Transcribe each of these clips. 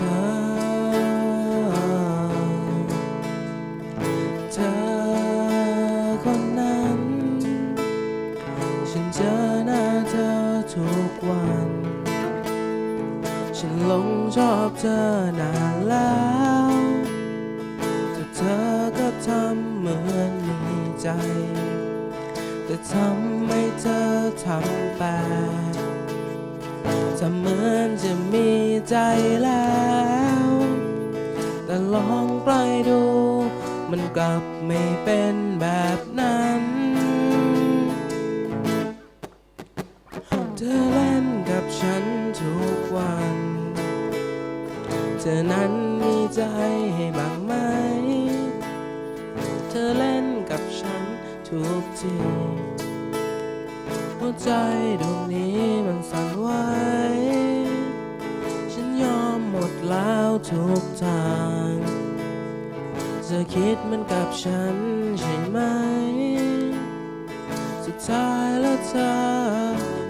ช้าเธอคนนั้น ฉันเจอหน้าเธอทุกวัน ฉันลงชอบเธอนานแล้วแต่เธอก็ทำเหมือนมีใจ แต่ทำให้เธอทำแปล เหมือนจะมีใจแล้ว แต่ลองใกล้ดู มันกลับไม่เป็นแบบนั้น เธอเล่นกับฉันทุกวัน เธอนั้นมีใจให้บ้างไหม เธอเล่นกับฉันทุกที ใจดวงนี้มันสั่นไหวฉันยอมหมดแล้วทุกทางเธอคิดเหมือนกับฉันใช่ไหม สุดท้ายแล้วเธอ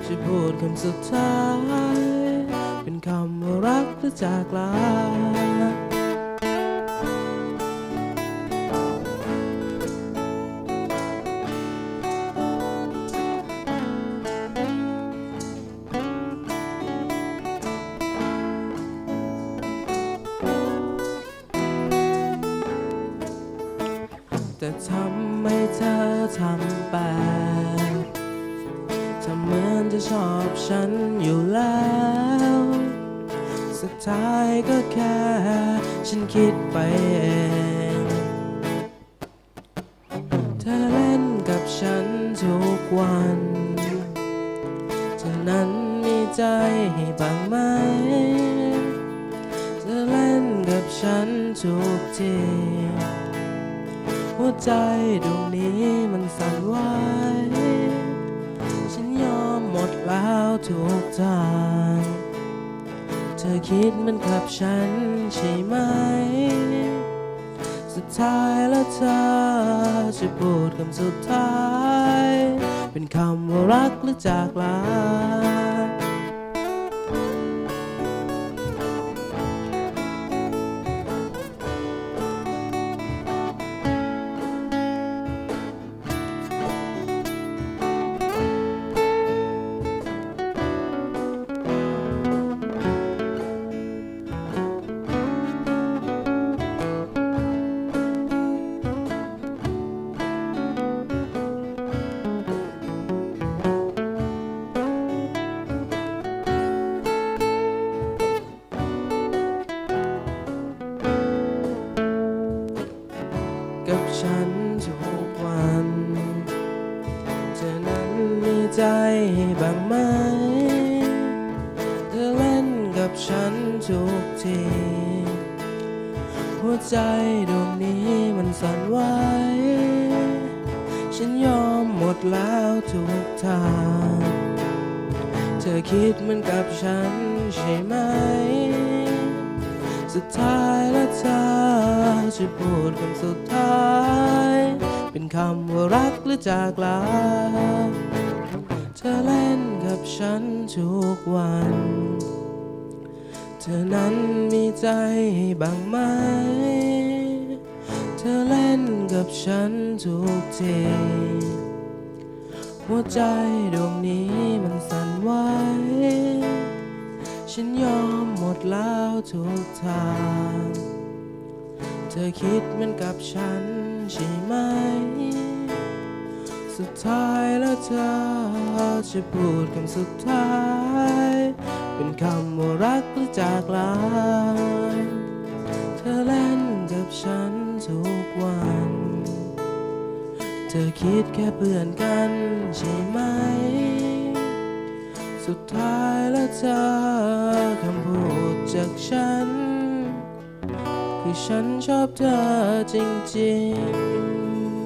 จะพูดคำสุดท้าย เป็นคำว่ารักหรือจากลา แต่ทำให้เธอทำแปลกทำเหมือนจะชอบฉันอยู่แล้ว สุดท้ายก็แค่ ฉันคิดไปเองเธอเล่นกับฉันทุกวันเธอนั้นมีใจให้บ้างไหมเธอเล่นกับฉันทุกที หัวใจดวงนี้มันสั่นไหวฉันยอมหมดแล้วทุกทางเธอคิดมันกับฉันใช่ไหม สุดท้ายแล้วเธอจะพูดคำสุดท้าย เป็นคำว่ารักหรือจากลา ฉันทุกวัน เธอนั้นมีใจให้บ้างไหม เธอเล่นกับฉันทุกที หัวใจดวงนี้มันสั่นไหว ฉันยอมหมดแล้วทุกทาง เธอคิดเหมือนกับฉันใช่ไหม สุดท้ายแล้วเธอจะพูดคำสุดท้าย เป็นคำว่ารักหรือจากลาเธอเล่นกับฉันทุกวัน เธอนั้นมีใจให้บ้างไหม เธอเล่นกับฉันทุกทีหัวใจดวงนี้มันสั่นไหวฉันยอม ดแล้วทุกทาง เธอคิดเหมือนกับฉันใช่ไหม สุดท้ายแล้วเธอจะพูดคำสุดท้าย เป็นคำว่ารักหรือจากลาเธอเล่นกับฉันทุกวัน เธอคิดแค่เพื่อนกันใช่ไหม สุดท้ายแล้วเธอคำพูดจากฉัน คือฉันชอบเธอจริงๆ